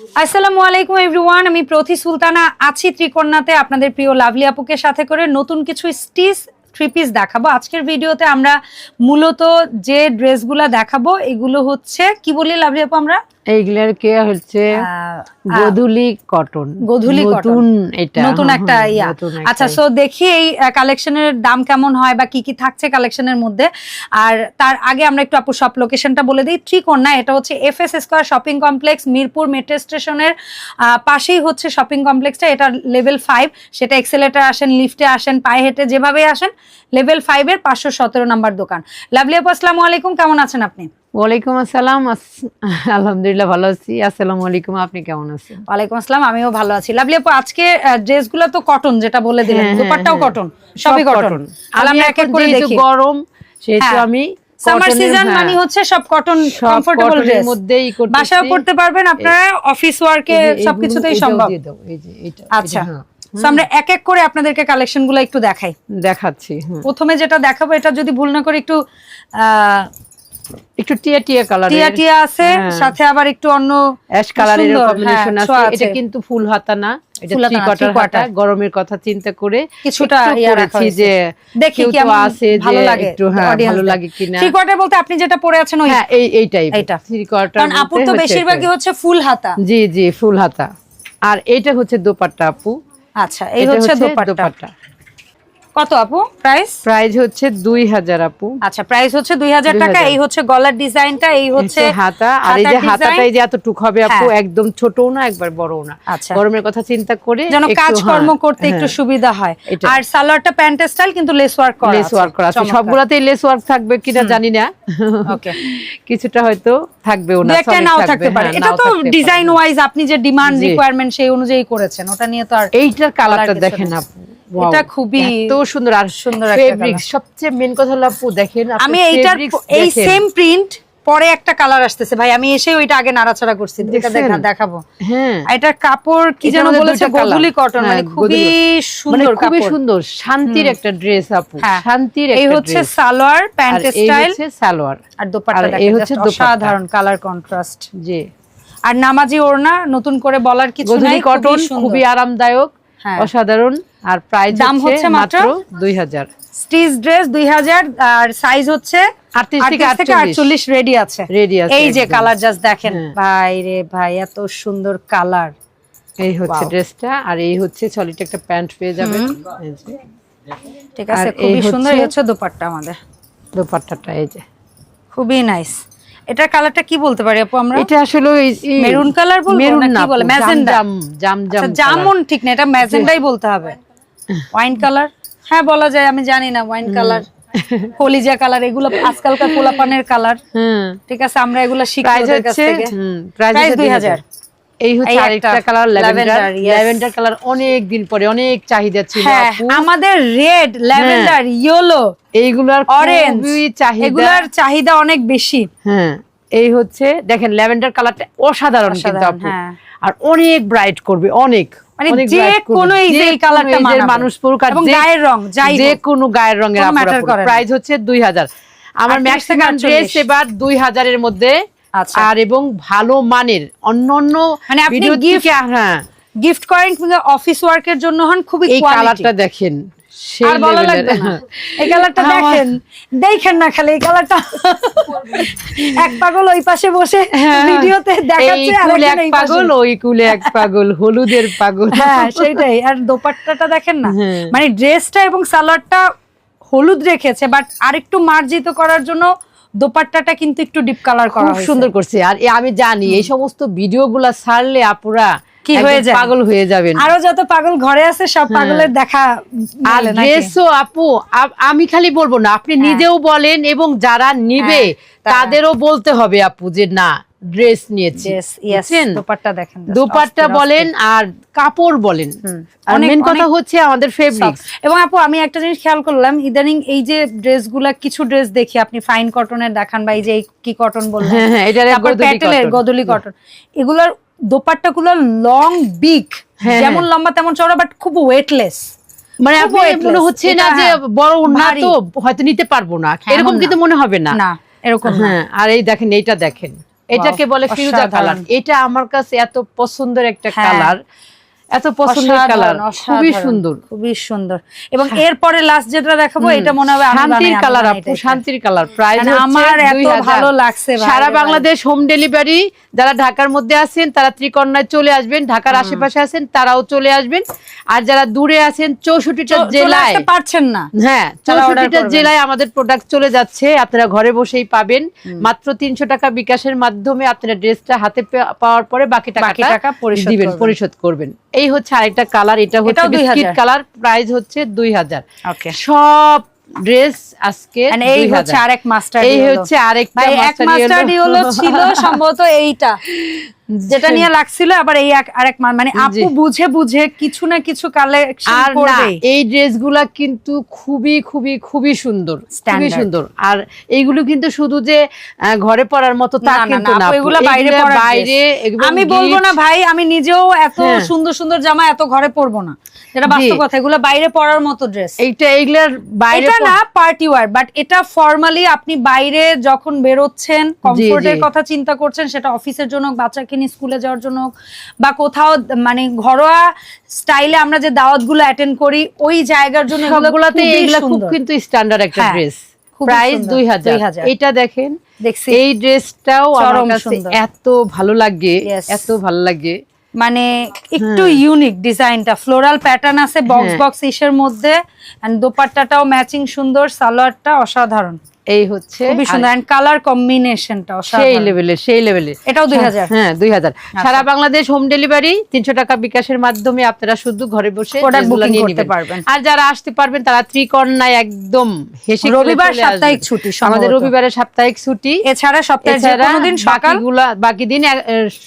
আসসালামু আলাইকুম এভরিওয়ান আমি প্রতি সুলতানা আছি ত্রিকোণাতে। আপনাদের প্রিয় লাভলি আপুকে সাথে করে নতুন কিছু স্টিচ থ্রি দেখাবো। আজকের ভিডিওতে আমরা মূলত যে ড্রেসগুলো দেখাবো, এগুলো হচ্ছে, কি বলি লাভলি আপু আমরা? এইগুলার কে হচ্ছে? গধুলি কটন। গোধূলি। নতুন এটা। নতুন একটা ইয়া। আচ্ছা সো দেখি এই কালেকশনের দাম কেমন হয় বা কি কি থাকছে কালেকশনের মধ্যে। আর তার আগে আমরা একটু আপু সব লোকেশনটা বলে দিই। ত্রিকোণা এটা হচ্ছে F S square shopping complex Mirpur metro স্টেশনের পাশেই হচ্ছে শপিং কমপ্লেক্সটা এটা লেভেল ফাইভ সেটা এক্সেলেটার আসেন লিফটে আসেন পায়ে হেঁটে যেভাবে আসেন লেভেল ফাইভের পাঁচশো সতেরো নাম্বার দোকান। লাভলি আপু আসসালামু আলাইকুম। কেমন আছেন আপনি? ওয়ালাইকুম আসসালাম। আলহামদুলিল্লাহ ভালো আছি। আসসালামু আলাইকুম আপনি কেমন আছেন? ওয়ালাইকুম আসসালাম আমিও ভালো আছি। লাভলি আপু আজকে ড্রেসগুলো তো কটন যেটা বলে দিলেন। হ্যাঁ, দুপাট্টাও হ্যাঁ, কটন সবই কটন আমরা এক এক করে দেখি। গরম সেহেতু হ্যাঁ। আমি সামার সিজন হ্যাঁ, মানে হচ্ছে সব কটন কমফোর্টেবল ড্রেস মধ্যেই করতেছি। বাসায় পড়তে পারবেন আপনারা অফিস ওয়ার্কে সবকিছুতেই সম্ভব। এই যে এটা, আচ্ছা। হ্যাঁ, আমরা এক এক করে আপনাদেরকে কালেকশনগুলো একটু দেখাই। দেখাচ্ছি প্রথমে যেটা দেখাবো এটা যদি ভুল না করে একটু আহ, একটু টিয়া টিয়া কালার টিয়া টিয়া আছে হ্যাঁ। সাথে আবার একটু অন্য অ্যাশ কালারের কম্বিনেশন আছে। এটা কিন্তু ফুল হাতা না এটা গরমের কথা চিন্তা করে কিছুটা। যে দেখি কেউ কেমন আছে ভালো লাগে একটু হ্যাঁ ভালো লাগে কিনা। থ্রি কোয়ার্টার বলতে আপনি যেটা পরে আছেন ওই হ্যাঁ এই এই টাইপ এইটা। থ্রি কোয়ার্টার কারণ আপুর তো বেশিরভাগই হচ্ছে ফুল হাতা। জি জি ফুল হাতা। আর এইটা হচ্ছে দোপাট্টা আপু। আচ্ছা এই হচ্ছে দোপাট্টা। কত আপু? প্রাইস প্রাইস হচ্ছে দুই হাজার আপু। আচ্ছা প্রাইস হচ্ছে দুই হাজার টাকা এই হচ্ছে গলার ডিজাইনটা এই হচ্ছে হাতা আর এই যে হাতাটাই। যে এতটুক হবে আপু হ্যাঁ। একদম ছোটও না একবার বড়ও না। আচ্ছা। গরমের কথা চিন্তা করে যেন কাজকর্ম হ্যাঁ, করতে একটু হ্যাঁ। সুবিধা হয়। আর সালোয়ারটা প্যান্ট স্টাইল কিন্তু লেস ওয়ার্ক করা লেস ওয়ার্ক করা আছে। সবগুলাতেই লেস ওয়ার্ক থাকবে কিনা জানি না। ওকে কিছুটা হয়তো থাকবেও না একটা নাও থাকতে পারে। এটা তো ডিজাইন ওয়াইজ আপনি যে ডিমান্ড। রিকোয়ারমেন্ট সেই অনুযায়ী করেছেন ওটা নিয়ে তো আর এইটার কালারটা দেখেন। আপু। এটা খুবই এত সুন্দর আর সুন্দর ফেব্রিক সবচেয়ে মেন কথা হলো আপু দেখেন আমি এইটার এই সেম প্রিন্ট পরে একটা কালার আসতেছে। ভাই আমি এসে ওইটা আগে নাড়াচাড়া করছি এটা দেখাবো। হ্যাঁ। এটার কাপড় কি যেন বলেছে গোধুলি কটন মানে হ্যাঁ, খুবই মানে সুন্দর খুবই সুন্দর শান্তির একটা ড্রেস আপু হ্যাঁ। শান্তির এই হচ্ছে সালোয়ার প্যান্ট স্টাইল হচ্ছে সালোয়ার। আর দোপাট্টা আর এই হচ্ছে। অসাধারণ কালার কন্ট্রাস্ট জি। আর নামাজি ওড়না নতুন করে বলার কিছু নাই কটন খুবই আরামদায়ক হ্যাঁ। অসাধারণ। আর প্রাইস দাম হচ্ছে মাত্র? দুই হাজার। স্টিচ ড্রেস দুই হাজার আর সাইজ হচ্ছে 38 থেকে 48 আটচল্লিশ। রেডি আছে। রেডি আছে এই যে কালার জাস্ট দেখেন। হ্যাঁ। ভাই রে ভাই এত সুন্দর কালার এই হচ্ছে ড্রেসটা আর এই হচ্ছে সলিড একটা প্যান্ট পেয়ে যাবেন ঠিক আছে খুবই সুন্দর এই হচ্ছে- দোপাট্টা আমাদের। দোপাট্টাটা এই যে। খুবই নাইস এটার কালারটা কি বলতে পারি আপু আমরা? এটা আসলে মেরুন কালার বলব না কি বলে ম্যাজেন্ডা জাম জাম জাম জামুন ঠিক না এটা ম্যাজেন্ডাই বলতে হবে। ওয়াইন কালার হ্যাঁ বলা যায় আমি জানি না ওয়াইন কালার কলিজা কালার এগুলো আজকালকার পোলাপানের কালার ঠিক আছে আমরা এগুলো শিখি প্রাইস 2000 2000 এই হচ্ছে আরেকটা কালার ল্যাভেন্ডার ল্যাভেন্ডার কালার অনেক দিন পরে অনেক চাহিদা ছিল হ্যাঁ আমাদের রেড ল্যাভেন্ডার ইয়েলো এইগুলার অরেঞ্জ চাহিদা। এগুলার চাহিদা অনেক বেশি। হ্যাঁ এই হচ্ছে দেখেন ল্যাভেন্ডার কালারটা অসাধারণ কিন্তু আপু। হ্যাঁ। আর অনেক ব্রাইট করবে অনেক। মানে যে কোনো এই যে কালারটা মানুষ পড়ুক এবং যে- গায়ের রং, যাই যে কোনো গায়ের রঙের। প্রাইস হচ্ছে দুই হাজার। আমার 38 ম্যাক্সিমাম ড্রেস এবার দুই হাজারের মধ্যে আচ্ছা। আর এবং ভালো মানের অন্য অন্য মানে আপনি গিফট হ্যাঁ। গিফট করেন অফিস ওয়ার্কের জন্য হন খুবই এই কালারটা দেখেন। আর বলা লাগবে না। এই কালারটা দেখেন। দেখেন না খালি এই কালারটা। এক পাগল ওই পাশে বসে ভিডিওতে হ্যাঁ। দেখাচ্ছে আর এক পাগল ওই কুলে এক পাগল হলুদের পাগল। হ্যাঁ সেটাই আর দোপাট্টাটা দেখেন না? হ্যাঁ। মানে ড্রেসটা এবং সালোয়ারটা হলুদ রেখেছে বাট আরেকটু মার্জিত করার জন্য দোপাট্টাটা কিন্তু একটু ডিপ কালার করা খুব সুন্দর করছে। আর আমি জানি এই সমস্ত ভিডিওগুলা ছাড়লে আপুরা কি হয়ে যায়? পাগল হয়ে যাবেন। আরও যত পাগল ঘরে আছে সব পাগলের দেখা আর ড্রেসও আপু আমি খালি বলব না আপনি নিজেও বলেন এবং যারা নিবে হ্যাঁ, তাদেরও বলতে হবে আপু যে না ড্রেস নিয়েছি। Yes, yes, দোপাট্টা দেখেন দোপাট্টা বলেন আর কাপড় বলেন। মেন কথা হচ্ছে আমাদের ফেব্রিক এবং আপু আমি একটা জিনিস খেয়াল করলাম ইদানিং এই যে ড্রেসগুলা কিছু ড্রেস দেখি আপনি ফাইন কটনের দেখান বা এই যে কি কটন বললেন। হ্যাঁ, হ্যাঁ। গদুলি কটন এগুলার দোপাট্টা গুলো লং বিগ হ্যাঁ, যেমন লম্বা তেমন চওড়া বাট খুব ওয়েটলেস মানে মনে হচ্ছে না এটা যে হ্যাঁ, বড় তো হয়তো নিতে পারব না। হ্যাঁ, এরকম কিন্তু মনে হবে না। না এরকম হ্যাঁ আর এই দেখেন এইটা দেখেন। এটাকে বলে ফিরোজা অসাধারণ। কালার। এটা আমার কাছে এত পছন্দের একটা হ্যাঁ। কালার। এত পছন্দের কালার খুবই সুন্দর। খুবই সুন্দর। এবং এরপরে লাস্ট যেটা দেখাবো এটা মনে হবে শান্তির কালার আপু শান্তির কালার প্রাইস মানে আমার এত ভালো লাগছে সারা বাংলাদেশ হোম ডেলিভারি যারা ঢাকার মধ্যে আছেন তারা ত্রিকন্যায় চলে আসবেন ঢাকার আশেপাশে আছেন তারাও চলে আসবেন। আর যারা দূরে আছেন চৌষট্টিটা জেলায় পারছেন না। হ্যাঁ চৌষট্টিটা জেলায় আমাদের প্রোডাক্ট চলে যাচ্ছে আপনারা ঘরে বসেই পাবেন। মাত্র তিনশো টাকা বিকাশের মাধ্যমে আপনারা ড্রেসটা হাতে পাওয়ার পরে বাকি টাকাটা টাকা পরিশোধ করবেন। এই হচ্ছে আরেকটা কালার এটা হচ্ছে এটাও 2000 বিস্কিট কালার প্রাইস হচ্ছে দুই হাজার। ওকে সব ড্রেস আজকে এই 2000 হচ্ছে আরেক মাস্টার এই হচ্ছে আরেকটা মাস্টার হলো ছিল সম্ভবত এইটা। যেটা নিয়ে লাগছিল আবার এই আরেক মানে আপু বুঝে বুঝে কিছু না কিছু কালেকশন আর করবে। এই ড্রেসগুলা কিন্তু খুবই খুবই খুবই সুন্দর খুবই সুন্দর। আর এইগুলো কিন্তু শুধু যে ঘরে পরার মতো তা কিন্তু না। এগুলা বাইরে বাইরে আমি বলব না ভাই আমি নিজেও এত হ্যাঁ। সুন্দর সুন্দর জামা এত ঘরে পরবো না। যেটা বাস্তব কথা এগুলো বাইরে পরার মতো ড্রেস এইটা এইগুলার বাইরে এটা না পার্টি ওয়ার বাট এটা ফর্মালি আপনি বাইরে যখন বেরোচ্ছেন কমফোর্টের। কথা চিন্তা করছেন সেটা অফিসের জন্য বাচ্চাকে নিয়ে স্কুলে যাওয়ার জন্য বা কোথাও মানে ঘরোয়া স্টাইলে আমরা যে দাওয়াতগুলো অ্যাটেন্ড করি ওই জায়গার জন্য এগুলো খুব কিন্তু স্ট্যান্ডার্ড একটা হ্যাঁ, ড্রেস প্রাইস দুই হাজার। 2000 এটা দেখেন এই ড্রেসটাও আমার কাছে এত ভালো লাগে এত ভালো লাগে। মানে একটু হ্যাঁ। ইউনিক ডিজাইনটা ফ্লোরাল প্যাটার্ন আছে বক্স হ্যাঁ। বক্স ইসের মধ্যে এন্ড দোপাট্টাটাও ম্যাচিং সুন্দর সালোয়ারটা অসাধারণ। এই হচ্ছে খুবই আর সুন্দর এন্ড কালার কম্বিনেশনটা সেই লেভেলের সেই লেভেলের এটাও 2000 হ্যাঁ দুই হাজার। আচ্ছা। সারা বাংলাদেশ হোম ডেলিভারি তিনশো টাকা বিকাশের মাধ্যমে আপনারা শুধু ঘরে বসে booking নিয়ে করতে পারবেন। আর যারা আসতে পারবেন তারা ত্রিকন্যায় একদম হেসে রবিবার সাপ্তাহিক ছুটি আমাদের রবিবারে সাপ্তাহিক ছুটি। এছাড়া সপ্তাহে যে কোনো দিন সকাল বাকি দিন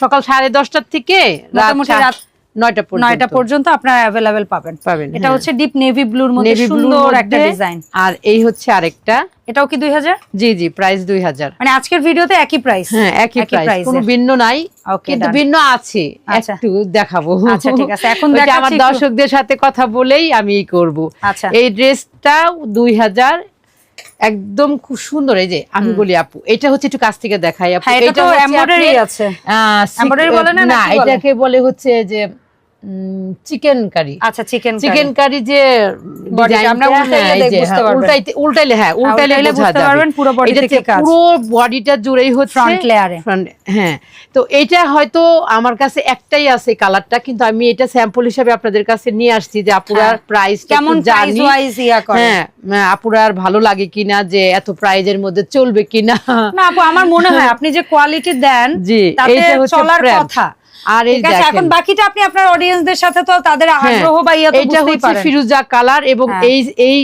সকাল সাড়ে দশটার থেকে মোটামুটি রাত নয়টা পর্যন্ত। নয়টা পর্যন্ত আপনারা অ্যাভেলেবেল পাবেন। পাবেন, এটা হ্যাঁ। হচ্ছে ডিপ নেভি ব্লুর মধ্যে সুন্দর একটা ডিজাইন আর এই হচ্ছে আরেকটা। এটাও কি দুই হাজার? জি জি প্রাইস দুই হাজার। মানে আজকের ভিডিওতে একই প্রাইস হ্যাঁ একই প্রাইস কোনো ভিন্ন নাই কিন্তু ভিন্ন আছে। আচ্ছা। একটু দেখাবো। আচ্ছা, ঠিক আছে। এখন দেখাচ্ছি আমার দর্শকদের সাথে কথা বলেই আমি করব। আচ্ছা। এই ড্রেসটা দুই হাজার। একদম খুব সুন্দর। এই যে আমি বলি আপু এটা হচ্ছে একটু কাছ থেকে দেখাই আপু। হ্যাঁ এটা তো এমব্রয়ডারি আছে। Embroidery বলে না, না এটাকে বলে হচ্ছে যে চিকেন কারি আচ্ছা চিকেন চিকেন কারি যে উল্টাইলে হ্যাঁ, যে, বুঝতে হ্যাঁ, পারবেন। উল্টাইলে হ্যাঁ উল্টাইলে উল্টাইলে বুঝতে পারবেন পুরো। পুরো বডিটা জুড়েই হচ্ছে এ। front- হ্যাঁ। তো এটা হয়তো আমার কাছে একটাই আছে কালারটা কিন্তু আমি এটা স্যাম্পল হিসেবে আপনাদের কাছে নিয়ে আসছি যে আপুরার হ্যাঁ। প্রাইস কেমন প্রাইস ওয়াইজ ইয়া করে। হ্যাঁ হ্যাঁ, আপুরার ভালো লাগে কিনা যে এত প্রাইজের মধ্যে চলবে কিনা। না আপু আমার মনে হয় আপনি যে কোয়ালিটি দেন জি তাতে চলার কথা। আর এই এখন বাকিটা আপনি আপনার অডিয়েন্সদের সাথে তো তাদের হ্যাঁ, আগ্রহ বা ইয়া তো এটা হচ্ছে ফিরোজা কালার এবং হ্যাঁ। এই এই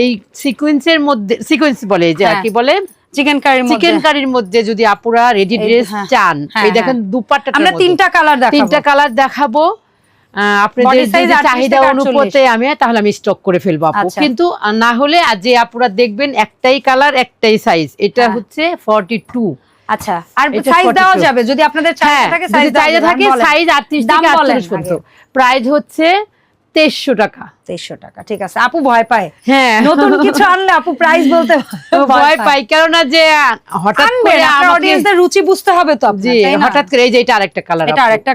এই সিকোয়েন্সের মধ্যে সিকোয়েন্স বলে যে হ্যাঁ। কি বলে? চিকেন কারির মধ্যে। চিকেন কারির মধ্যে যদি আপুরা রেডি ড্রেস চান এই দেখেন। দুপাট্টা আমরা তিনটা কালার দেখাবো। তিনটা কালার দেখাবো। আহ, আপনাদের Body size যদি 38 চাহিদা অনুপাতে আমি তাহলে আমি স্টক করে ফেলব আপু। আচ্ছা। কিন্তু না হলে যে আপুরা দেখবেন একটাই কালার একটাই সাইজ এটা। হচ্ছে ফর্টি টু আচ্ছা আর এটা সাইজ দেওয়া যাবে যদি আপনাদের হ্যাঁ থাকে সাইজ চাহিদা থাকে সাইজ আটত্রিশ দাম থেকে বলেন আটচল্লিশ পর্যন্ত। প্রাইস হচ্ছে তেইশশো টাকা। তেইশশো টাকা ঠিক আছে। আপু ভয় পায়। হ্যাঁ। নতুন কিছু আনলে আপু প্রাইস বলতে ভয় পাই কেননা যে হঠাৎ করে অডিয়েন্সদের রুচি বুঝতে হবে তো জি হঠাৎ করে এই যে এটা আরেকটা কালার এটা আরেকটা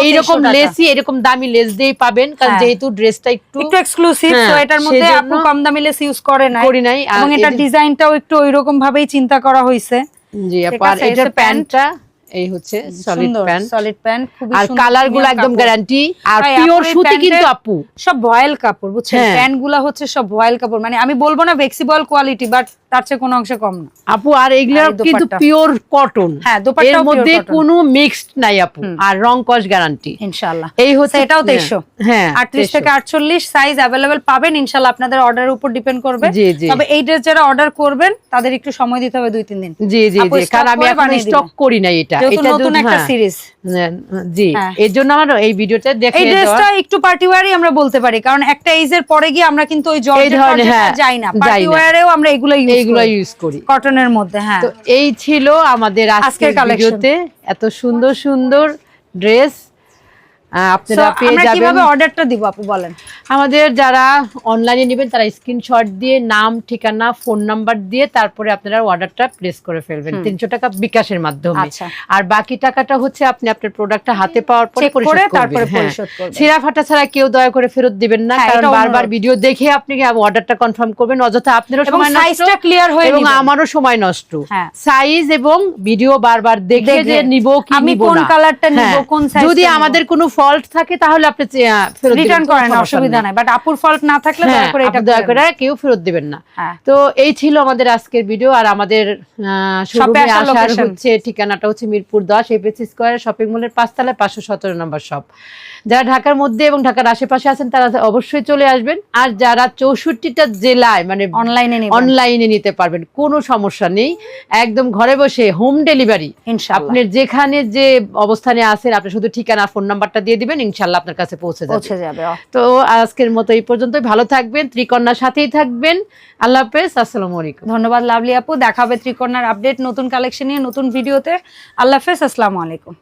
এইরকম 300 টাকা। লেসই এরকম দামি লেস দিয়েই পাবেন কারণ হ্যাঁ। যেহেতু ড্রেসটা একটু একটু এক্সক্লুসিভ তো হ্যাঁ, এটার মধ্যে সেজন্য আপু কম দামি লেস ইউজ করে নাই। করি নাই। এবং এটার ডিজাইনটাও একটু ওইরকম ভাবেই চিন্তা করা হয়েছে জি আপা এটার প্যান্টটা এই হচ্ছে সলিড প্যান্ট সলিড প্যান্ট খুবই আর কালারগুলো একদম গ্যারান্টি আর পিওর সুতি কিন্তু আপু। সব ভয়েল কাপড় বুঝছেন? হ্যাঁ। প্যান্টগুলা হচ্ছে সব ভয়েল কাপড়। মানে আমি বলব না ফ্লেক্সিবল কোয়ালিটি বাট তার চেয়ে কোনো অংশে কম না। আপু আর এগুলো কিন্তু পিওর কটন হ্যাঁ, এর pure মধ্যে কোনো মিক্সড নাই আপু আর রং কস গ্যারান্টি ইনশাআল্লাহ। এই হচ্ছে এটাও তেইশশো। হ্যাঁ আটত্রিশ 2300 থেকে আটচল্লিশ সাইজ অ্যাভেলেবেল পাবেন ইনশাল্লাহ আপনাদের অর্ডারের উপর ডিপেন্ড করবে। জি, জি। তবে এই ড্রেস যারা অর্ডার করবেন তাদের একটু সময় দিতে হবে দুই তিন দিন। জি জি জি কারণ আমি এখন স্টক করি না এটা। এটা নতুন একটা হ্যাঁ। সিরিজ হ্যাঁ, জি হ্যাঁ। এর জন্য আমার এই ভিডিওটা দেখে এই ড্রেসটা একটু পার্টি ওয়ারই আমরা বলতে পারি কারণ একটা এজের পরে গিয়ে আমরা কিন্তু ওই জর্জেট হ্যাঁ, যাই না। পার্টি না। ওয়ারেও আমরা এগুলো ইউজ এইগুলো ইউজ করি। কটনের মধ্যে হ্যাঁ। তো এই ছিল আমাদের আজকের ভিডিওতে। এত সুন্দর সুন্দর ড্রেস আপনারা পেয়ে যাবেন। কীভাবে অর্ডারটা দিব আপু বলেন? আমাদের যারা অনলাইনে নেবেন তারা স্ক্রিনশট দিয়ে নাম ঠিকানা ফোন নাম্বার দিয়ে তারপরে আপনারা অর্ডারটা প্লেস করে ফেলবেন। তিনশো টাকা বিকাশের মাধ্যমে। আচ্ছা। আর বাকি টাকাটা হচ্ছে আপনি আপনার প্রোডাক্টটা হাতে পাওয়ার পরে পরিশোধ তারপরে হ্যাঁ। পরিশোধ করবেন। ছেঁড়া ফাটা ছাড়া কেউ দয়া করে ফেরত দিবেন না। হ্যাঁ, কারণ বারবার ভিডিও দেখে আপনি অর্ডারটা কনফার্ম করবেন। অযথা আপনারও সময় নষ্ট সাইজটা ক্লিয়ার হয়ে এবং আমারও সময় নষ্ট। হ্যাঁ। সাইজ এবং ভিডিও বারবার দেখে যে নিব কি আমি নিব কোন কালারটা নিব, হ্যাঁ। কোন size যদি আমাদের কোনো ফল্ট থাকে তাহলে আপনি রিটার্ন করেন অসুবিধা নাই। বাট আপুর ফল্ট না থাকলে দয়া হ্যাঁ, করে এটা দয়া করে কেউ ফেরত দিবেন না। হ্যাঁ। তো এই ছিল আমাদের আজকের ভিডিও আর আমাদের আসার হচ্ছে ঠিকানাটা হচ্ছে মিরপুর দশ এপিএস স্কোয়ার শপিং মলের পাঁচতলায় পাঁচশো সতেরো নম্বর শপ যারা ঢাকার মধ্যে এবং ঢাকার আশেপাশে আছেন তারা অবশ্যই চলে আসবেন। আর যারা চৌষট্টিটা জেলায় মানে অনলাইনে অনলাইনে নিতে পারবেন কোনো সমস্যা নেই। একদম ঘরে বসে হোম ডেলিভারি ইনশাআল্লাহ। আপনি যেখানে যে অবস্থানে আছেন আপনি শুধু ঠিকানা ফোন নাম্বারটা দিয়ে দিবেন ইনশাল্লাহ আপনার কাছে পৌঁছে যাবে। তো আজকের মতো এই পর্যন্তই। ভালো থাকবেন ত্রিকন্যার সাথেই থাকবেন। আল্লাহ হাফেজ আসসালামু আলাইকুম। ধন্যবাদ লাভলি আপু। দেখাবে ত্রিকন্যার আপডেট নতুন কালেকশন নিয়ে নতুন ভিডিওতে আল্লাহ হাফেজ আসসালামু আলাইকুম।